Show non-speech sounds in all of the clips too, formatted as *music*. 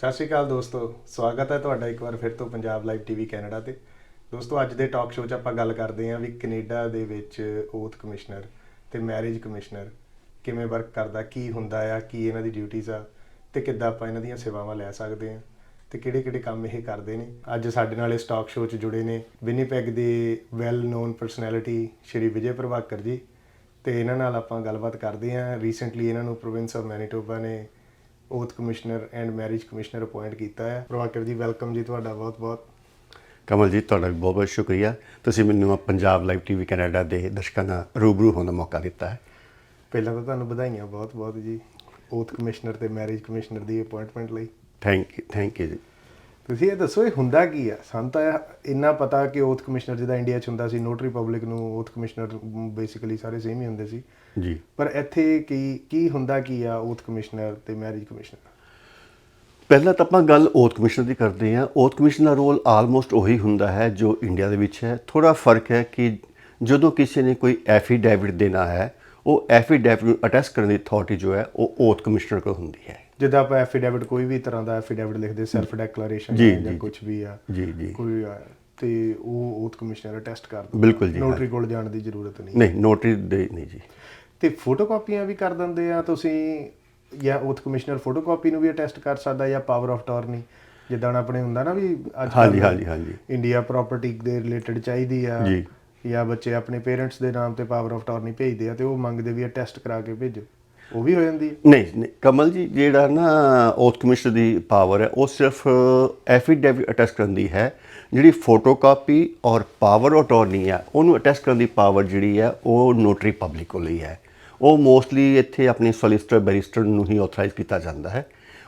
ਸਤਿ ਸ਼੍ਰੀ ਅਕਾਲ ਦੋਸਤੋ, ਸਵਾਗਤ ਹੈ ਤੁਹਾਡਾ ਇੱਕ ਵਾਰ ਫਿਰ ਤੋਂ ਪੰਜਾਬ ਲਾਈਵ ਟੀਵੀ ਕੈਨੇਡਾ ਤੇ। ਦੋਸਤੋ, ਅੱਜ ਦੇ ਟਾਕ ਸ਼ੋਅ 'ਚ ਆਪਾਂ ਗੱਲ ਕਰਦੇ ਹਾਂ ਵੀ ਕੈਨੇਡਾ ਦੇ ਵਿੱਚ ਓਥ ਕਮਿਸ਼ਨਰ ਤੇ ਮੈਰਿਜ ਕਮਿਸ਼ਨਰ ਕਿਵੇਂ ਵਰਕ ਕਰਦਾ, ਕੀ ਹੁੰਦਾ ਆ, ਕੀ ਇਹਨਾਂ ਦੀ ਡਿਊਟੀਆਂ ਆ ਤੇ ਕਿੱਦਾਂ ਆਪਾਂ ਇਹਨਾਂ ਦੀਆਂ ਸੇਵਾਵਾਂ ਲੈ ਸਕਦੇ ਹਾਂ ਤੇ ਕਿਹੜੇ-ਕਿਹੜੇ ਕੰਮ ਇਹ ਕਰਦੇ ਨੇ। ਅੱਜ ਸਾਡੇ ਨਾਲ ਇਸ ਟਾਕ ਸ਼ੋਅ 'ਚ ਜੁੜੇ ਨੇ ਵਿਨੀਪੈਗ ਦੇ well known personality Shri Vijay Prabhakar ji ਤੇ ਇਹਨਾਂ ਨਾਲ ਆਪਾਂ ਗੱਲਬਾਤ ਕਰਦੇ ਹਾਂ। ਰੀਸੈਂਟਲੀ ਇਹਨਾਂ ਨੂੰ ਪ੍ਰੋਵਿੰਸ ਆਫ ਮੈਨੀਟੋਬਾ ਨੇ oath commissioner and marriage commissioner appoint ਕੀਤਾ ਹੈ। ਪ੍ਰਭਾਕਰ ਜੀ ਵੈਲਕਮ ਜੀ ਤੁਹਾਡਾ ਬਹੁਤ-ਬਹੁਤ ਕਮਲ ਜੀ ਤੁਹਾਡਾ ਬਹੁਤ ਬਹੁਤ ਸ਼ੁਕਰੀਆ। ਤੁਸੀਂ ਮੈਨੂੰ ਪੰਜਾਬ ਲਾਈਵ ਟੀਵੀ ਕੈਨੇਡਾ ਦੇ ਦਰਸ਼ਕਾਂ ਨਾਲ ਰੂਬਰੂ ਹੋਣ ਦਾ ਮੌਕਾ ਦਿੱਤਾ ਹੈ। ਪਹਿਲਾਂ ਤਾਂ ਤੁਹਾਨੂੰ ਵਧਾਈਆਂ ਬਹੁਤ-ਬਹੁਤ ਜੀ ਓਥ ਕਮਿਸ਼ਨਰ ਤੇ ਮੈਰਿਜ ਕਮਿਸ਼ਨਰ ਦੀ ਅਪਾਇੰਟਮੈਂਟ ਲਈ। ਥੈਂਕ ਯੂ ਥੈਂਕ ਯੂ ਜੀ। ਤੁਸੀਂ ਇਹ ਦੱਸੋ ਇਹ ਹੁੰਦਾ ਕੀ ਆ? ਸਾਨੂੰ ਤਾਂ ਇੰਨਾ ਪਤਾ ਕਿ ਓਥ ਕਮਿਸ਼ਨਰ ਜਿਹਦਾ ਇੰਡੀਆ 'ਚ ਹੁੰਦਾ ਸੀ ਨੋਟਰੀ ਪਬਲਿਕ ਨੂੰ ਓਥ ਕਮਿਸ਼ਨਰ ਬੇਸਿਕਲੀ ਸਾਰੇ ਸੇਮ ਹੀ ਹੁੰਦੇ ਸੀ। ਜੀ। ਪਰ ਇੱਥੇ ਕੀ ਕੀ ਹੁੰਦਾ ਕੀ ਆ ਓਥ ਕਮਿਸ਼ਨਰ ਤੇ ਮੈਰਿਜ ਕਮਿਸ਼ਨਰ? ਪਹਿਲਾਂ ਤਾਂ ਆਪਾਂ ਗੱਲ ਓਥ ਕਮਿਸ਼ਨਰ ਦੀ ਕਰਦੇ ਹਾਂ। ਓਥ ਕਮਿਸ਼ਨਰ ਦਾ ਰੋਲ ਆਲਮੋਸਟ ਉਹੀ ਹੁੰਦਾ ਹੈ ਜੋ ਇੰਡੀਆ ਦੇ ਵਿੱਚ ਹੈ। ਥੋੜਾ ਫ਼ਰਕ ਹੈ ਕਿ ਜਦੋਂ ਕਿਸੇ ਨੇ ਕੋਈ ਐਫੀਡੈਵਿਟ ਦੇਣਾ ਹੈ ਉਹ ਐਫੀਡੈਵਿਟ ਨੂੰ ਅਟੈਸਟ ਕਰਨ ਦੀ ਅਥਾਰਟੀ ਜੋ ਹੈ ਉਹ ਓਥ ਕਮਿਸ਼ਨਰ ਕੋਲ ਹੁੰਦੀ ਹੈ। ਜਿੱਦਾਂ ਆਪਾਂ ਐਫੀਡੇਵਿਟ ਕੋਈ ਵੀ ਤਰ੍ਹਾਂ ਦਾ ਐਫੀਡੇਵਿਟ ਲਿਖਦੇ ਸੈਲਫ ਡੈਕਲੇਰੇਸ਼ਨ ਜੀ, ਕੁਝ ਵੀ ਆ ਜੀ ਜੀ। ਕੋਈ ਆ, ਤੇ ਉਹ ਓਥ ਕਮਿਸ਼ਨਰ ਅਟੈਸਟ ਕਰਦਾ ਬਿਲਕੁਲ ਜੀ, ਨੋਟਰੀ ਕੋਲ ਜਾਣ ਦੀ ਜ਼ਰੂਰਤ ਨਹੀਂ। ਨਹੀਂ ਨੋਟਰੀ ਦੇ ਨਹੀਂ ਜੀ। ਤੇ ਫੋਟੋਕਾਪੀਆਂ ਵੀ ਕਰ ਦਿੰਦੇ ਆ ਤੁਸੀਂ ਜਾਂ ਓਥ ਕਮਿਸ਼ਨਰ ਫੋਟੋਕਾਪੀ ਨੂੰ ਵੀ ਅਟੈਸਟ ਕਰ ਸਕਦਾ ਜਾਂ ਪਾਵਰ ਆਫ ਟਾਰਨੀ ਜਿੱਦਾਂ ਆਪਣੇ ਹੁੰਦਾ ਨਾ ਵੀ ਅੱਜ ਹਾਂਜੀ ਹਾਂਜੀ ਹਾਂਜੀ। ਇੰਡੀਆ ਪ੍ਰਾਪਰਟੀ ਦੇ ਰਿਲੇਟਡ ਚਾਹੀਦੀ ਆ ਜੀ। ਜਾਂ ਬੱਚੇ ਆਪਣੇ ਪੇਰੈਂਟਸ ਦੇ ਨਾਮ ਤੇ ਪਾਵਰ ਆਫ ਟਾਰਨੀ ਭੇਜਦੇ ਆ ਤੇ ਉਹ ਮੰਗਦੇ ਵੀ ਆ ਟੈਸਟ ਕਰਾ ਕੇ ਭੇਜੋ। ਉਹ ਵੀ ਹੋ ਜਾਂਦੀ ਹੈ ਨਹੀਂ ਨਹੀਂ ਕਮਲ ਜੀ ਜਿਹੜਾ ਨਾ ਓਥ ਕਮਿਸ਼ਨਰ ਦੀ ਪਾਵਰ ਹੈ ਉਹ ਸਿਰਫ ਐਫੀਡੇਵਿਟ ਅਟੈਸਟ ਕਰਨ ਦੀ ਹੈ। ਜਿਹੜੀ ਫੋਟੋਕਾਪੀ ਔਰ ਪਾਵਰ ਅਟਾਰਨੀ ਹੈ ਉਹਨੂੰ ਅਟੈਸਟ ਕਰਨ ਦੀ ਪਾਵਰ ਜਿਹੜੀ ਹੈ ਉਹ ਨੋਟਰੀ ਪਬਲਿਕ ਕੋਲ ਹੀ ਹੈ। ਉਹ ਮੋਸਟਲੀ ਇੱਥੇ ਆਪਣੇ ਸੋਲਿਸਟਰ ਬੈਰਿਸਟਰ ਨੂੰ ਹੀ ਆਥੋਰਾਈਜ਼ ਕੀਤਾ ਜਾਂਦਾ ਹੈ।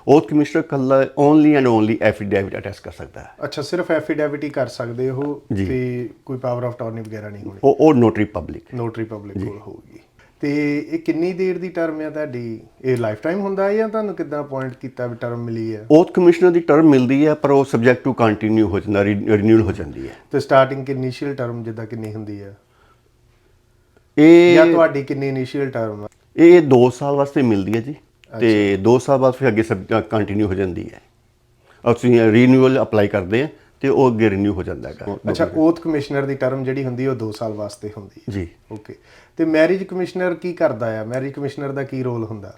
ਓਥ ਕਮਿਸ਼ਨਰ ਕੱਲਾ only and only affidavit attest ਕਰ ਸਕਦਾ ਹੈ। ਅੱਛਾ ਸਿਰਫ ਐਫੀਡੇਵਿਟ ਹੀ ਕਰ ਸਕਦੇ ਉਹ ਜੀ। ਤੇ ਕੋਈ ਪਾਵਰ ਆਫ ਟਾਰਨੀ ਵਗੈਰਾ ਨਹੀਂ ਹੋਣੀ? ਉਹ ਉਹ ਨੋਟਰੀ ਪਬਲਿਕ ਨੋਟਰੀ ਪਬਲਿਕ ਕੋਲ ਹੋਊਗੀ। ਤੇ ਇਹ ਕਿੰਨੀ ਦੇਰ ਦੀ ਟਰਮ ਹੈ ਤੁਹਾਡੀ? ਇਹ ਲਾਈਫ ਟਾਈਮ ਹੁੰਦਾ ਹੈ ਜਾਂ ਤੁਹਾਨੂੰ ਕਿੱਦਾਂ ਅਪਾਇੰਟ ਕੀਤਾ ਵੀ ਟਰਮ ਮਿਲੀ ਹੈ? ਓਥ ਕਮਿਸ਼ਨਰ ਦੀ ਟਰਮ ਮਿਲਦੀ ਹੈ ਪਰ ਉਹ ਸਬਜੈਕਟ ਟੂ ਕੰਟੀਨਿਊ ਹੋ ਜਾਂਦਾ ਰਿਨਿਊਲ ਹੋ ਜਾਂਦੀ ਹੈ। ਤੇ ਸਟਾਰਟਿੰਗ ਇਨੀਸ਼ੀਅਲ ਟਰਮ ਜਿੱਦਾਂ ਕਿੰਨੀ ਹੁੰਦੀ ਹੈ? ਇਹ ਜਾਂ ਤੁਹਾਡੀ ਕਿੰਨੀ ਇਨੀਸ਼ੀਅਲ ਟਰਮ ਹੈ ਇਹ 2 ਸਾਲ ਵਾਸਤੇ ਮਿਲਦੀ ਹੈ ਜੀ। ਤੇ 2 ਸਾਲ ਬਾਅਦ ਫਿਰ ਅੱਗੇ ਸਭ ਕੰਟੀਨਿਊ ਹੋ ਜਾਂਦੀ ਹੈ। ਔਰ ਤੁਸੀਂ ਰੀਨਿਊਅਲ ਅਪਲਾਈ ਕਰਦੇ ਆ ਤੇ ਉਹ ਅੱਗੇ ਰੀਨਿਊ ਹੋ ਜਾਂਦਾ ਹੈਗਾ। ਅੱਛਾ ਓਥ ਕਮਿਸ਼ਨਰ ਦੀ ਟਰਮ ਜਿਹੜੀ ਹੁੰਦੀ ਉਹ 2 ਸਾਲ ਵਾਸਤੇ ਹੁੰਦੀ ਹੈ। ਜੀ। ਓਕੇ ਤੇ ਮੈਰਿਜ ਕਮਿਸ਼ਨਰ ਕੀ ਕਰਦਾ ਆ? ਮੈਰਿਜ ਕਮਿਸ਼ਨਰ ਦਾ ਕੀ ਰੋਲ ਹੁੰਦਾ?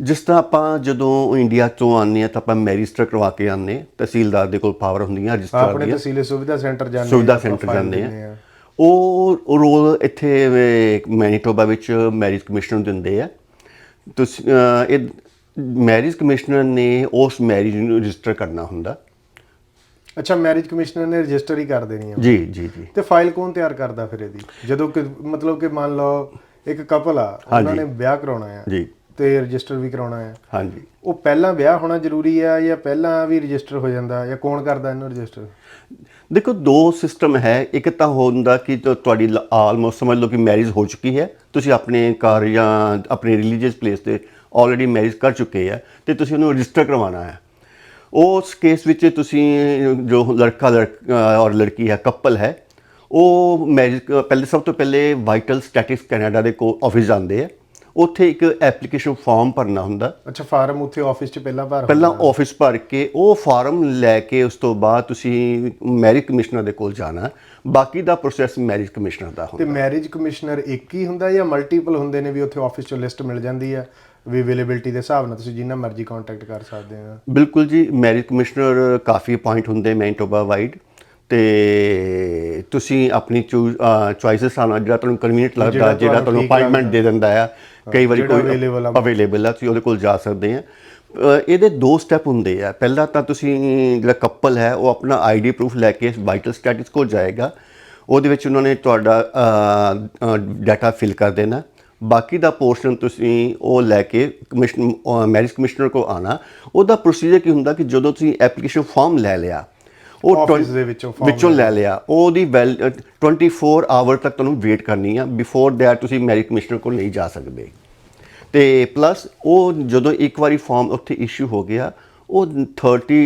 ਜਿਸ ਤਰ੍ਹਾਂ ਆਪਾਂ ਜਦੋਂ ਇੰਡੀਆ ਤੋਂ ਆਉਂਦੇ ਆ ਤਾਂ ਆਪਾਂ ਮੈਰਿਜਸਟਰ ਕਰਵਾ ਕੇ ਹਾਂ। ਤਹਿਸੀਲਦਾਰ ਦੇ ਕੋਲ ਪਾਵਰ ਹੁੰਦੀਆਂ ਰਜਿਸਟਰ ਆਪਣੇ ਤਹਿਸੀਲੇ ਸੁਵਿਧਾ ਸੈਂਟਰ ਜਾਂਦੇ ਸੁਵਿਧਾ ਸੈਂਟਰ ਜਾਂਦੇ ਆ। ਉਹ ਰੋਲ ਇੱਥੇ ਮੈਨੀਟੋਬਾ ਵਿੱਚ ਮੈਰਿਜ ਕਮਿਸ਼ਨਰ ਨੂੰ ਦਿੰਦੇ ਆ। ਤੁਸੀਂ ਇਹ ਮੈਰਿਜ ਕਮਿਸ਼ਨਰ ਨੇ ਉਸ ਮੈਰਿਜ ਨੂੰ ਰਜਿਸਟਰ ਕਰਨਾ ਹੁੰਦਾ। ਅੱਛਾ ਮੈਰਿਜ ਕਮਿਸ਼ਨਰ ਨੇ ਰਜਿਸਟਰ ਹੀ ਕਰ ਦੇਣੀ ਆ। ਜੀ ਜੀ ਜੀ। ਤੇ ਫਾਈਲ ਕੌਣ ਤਿਆਰ ਕਰਦਾ ਫਿਰ ਇਹਦੀ? ਜਦੋਂ ਕਿ ਮਤਲਬ ਕਿ ਮੰਨ ਲਓ ਇੱਕ ਕਪਲ ਆ ਉਹਨਾਂ ਨੇ ਵਿਆਹ ਕਰਾਉਣਾ ਆ। ਜੀ। ਤੇ ਰਜਿਸਟਰ ਵੀ ਕਰਾਉਣਾ ਆ ਹਾਂਜੀ। ਉਹ ਪਹਿਲਾਂ ਵਿਆਹ ਹੋਣਾ ਜ਼ਰੂਰੀ ਆ ਜਾਂ ਪਹਿਲਾਂ ਵੀ ਰਜਿਸਟਰ ਹੋ ਜਾਂਦਾ ਜਾਂ ਕੌਣ ਕਰਦਾ ਇਹਨੂੰ ਰਜਿਸਟਰ? ਦੇਖੋ ਦੋ ਸਿਸਟਮ ਹੈ। ਇੱਕ ਤਾਂ ਹੁੰਦਾ ਕਿ ਤੁ- ਤੁਹਾਡੀ ਆਲਮੋਸਟ ਸਮਝ ਲਓ ਕਿ ਮੈਰਿਜ ਹੋ ਚੁੱਕੀ ਹੈ। ਤੁਸੀਂ ਆਪਣੇ ਘਰ ਜਾਂ ਆਪਣੇ ਰਿਲੀਜੀਅਸ ਪਲੇਸ ਤੇ ਆਲਰੇਡੀ ਮੈਰਿਜ ਕਰ ਚੁੱਕੇ ਆ ਤੇ ਤੁਸੀਂ ਉਹਨੂੰ ਰਜਿਸਟਰ ਕਰਵਾਉਣਾ ਹੈ। ਉਸ ਕੇਸ ਵਿੱਚ ਤੁਸੀਂ ਜੋ ਲੜਕਾ ਔਰ ਲੜਕੀ ਹੈ ਕਪਲ ਹੈ ਉਹ ਮੈਰਿਜ ਪਹਿਲੇ ਸਭ ਤੋਂ ਪਹਿਲੇ ਵਾਈਟਲ ਸਟੈਟਿਕਸ ਕੈਨੇਡਾ ਦੇ ਕੋ ਆਫਿਸ ਜਾਂਦੇ ਆ। ਉੱਥੇ ਇੱਕ ਐਪਲੀਕੇਸ਼ਨ ਫਾਰਮ ਭਰਨਾ ਹੁੰਦਾ। ਅੱਛਾ ਫਾਰਮ ਉੱਥੇ ਆਫਿਸ 'ਚ ਪਹਿਲਾਂ ਭਰ ਪਹਿਲਾਂ ਆਫਿਸ ਭਰ ਕੇ ਉਹ ਫਾਰਮ ਲੈ ਕੇ ਉਸ ਤੋਂ ਬਾਅਦ ਤੁਸੀਂ ਮੈਰਿਜ ਕਮਿਸ਼ਨਰ ਦੇ ਕੋਲ ਜਾਣਾ। ਬਾਕੀ ਦਾ ਪ੍ਰੋਸੈਸ ਮੈਰਿਜ ਕਮਿਸ਼ਨਰ ਦਾ ਤੇ ਹੁੰਦਾ ਮੈਰਿਜ ਕਮਿਸ਼ਨਰ ਇੱਕ ਹੀ ਹੁੰਦਾ ਜਾਂ ਮਲਟੀਪਲ ਹੁੰਦੇ ਨੇ ਵੀ ਉੱਥੇ ਆਫਿਸ 'ਚੋਂ ਲਿਸਟ ਮਿਲ ਜਾਂਦੀ ਆ? ਵੀ ਅਵੇਲੇਬਿਲਟੀ ਦੇ ਹਿਸਾਬ ਨਾਲ ਤੁਸੀਂ ਜਿੰਨਾ ਮਰਜ਼ੀ ਕੰਟੈਕਟ ਕਰ ਸਕਦੇ ਆ ਬਿਲਕੁਲ ਜੀ ਮੈਰਿਜ ਕਮਿਸ਼ਨਰ ਕਾਫੀ ਅਪਾਇੰਟ ਹੁੰਦੇ ਮੈਂਟੋਬਾ ਵਾਈਡ ਤੇ ਤੁਸੀਂ ਆਪਣੀ ਚੁਆਇਸਸ ਨਾਲ ਜਿਹੜਾ ਤੁਹਾਨੂੰ ਕਨਵੀਨੀਅੰਟ ਲੱਗਦਾ ਜਿਹੜਾ ਤੁਹਾਨੂੰ ਅਪਾਇੰਟਮੈਂਟ ਦੇ ਦਿੰਦਾ ਆ ਕਈ ਵਾਰੀ ਕੋਈ ਆ। ਅਵੇਲੇਬਲ ਆ ਤੁਸੀਂ ਉਹਦੇ ਕੋਲ ਜਾ ਸਕਦੇ ਆ। ਇਹਦੇ ਦੋ ਸਟੈਪ ਹੁੰਦੇ ਆ। ਪਹਿਲਾ ਤਾਂ ਤੁਸੀਂ ਜਿਹੜਾ ਕਪਲ ਹੈ ਉਹ ਆਪਣਾ ਆਈਡੀ ਪ੍ਰੂਫ ਲੈ ਕੇ ਵਾਈਟਲ ਸਟੈਟਸ ਕੋਲ ਜਾਏਗਾ। ਉਹਦੇ ਵਿੱਚ ਉਹਨਾਂ ਨੇ ਤੁਹਾਡਾ ਡਾਟਾ ਫਿਲ ਕਰ ਦੇਣਾ। ਬਾਕੀ ਦਾ ਪੋਰਸ਼ਨ ਤੁਸੀਂ ਉਹ ਲੈ ਕੇ ਕਮਿਸ਼ਨ ਮੈਰਿਜ ਕਮਿਸ਼ਨਰ ਕੋਲ ਆਣਾ ਉਹਦਾ ਪ੍ਰੋਸੀਜਰ ਕੀ ਹੁੰਦਾ ਕਿ ਜਦੋਂ ਤੁਸੀਂ ਐਪਲੀਕੇਸ਼ਨ ਫਾਰਮ ਲੈ ਲਿਆ ਉਹ Office ਦੇ ਵਿੱਚੋਂ form ਵਿੱਚੋਂ ਲੈ ਲਿਆ। ਉਹਦੀ ਵੈਲ 24 ਆਵਰ ਤੱਕ ਤੁਹਾਨੂੰ ਵੇਟ ਕਰਨੀ ਆ ਬਿਫੋਰ ਦੈਟ ਤੁਸੀਂ ਮੈਰਿਜ ਕਮਿਸ਼ਨਰ ਕੋਲ ਨਹੀਂ ਜਾ ਸਕਦੇ। ਤੇ ਪਲੱਸ ਉਹ ਜਦੋਂ ਇੱਕ ਵਾਰੀ ਫਾਰਮ ਉੱਥੇ ਇਸ਼ੂ ਹੋ ਗਿਆ ਉਹ 30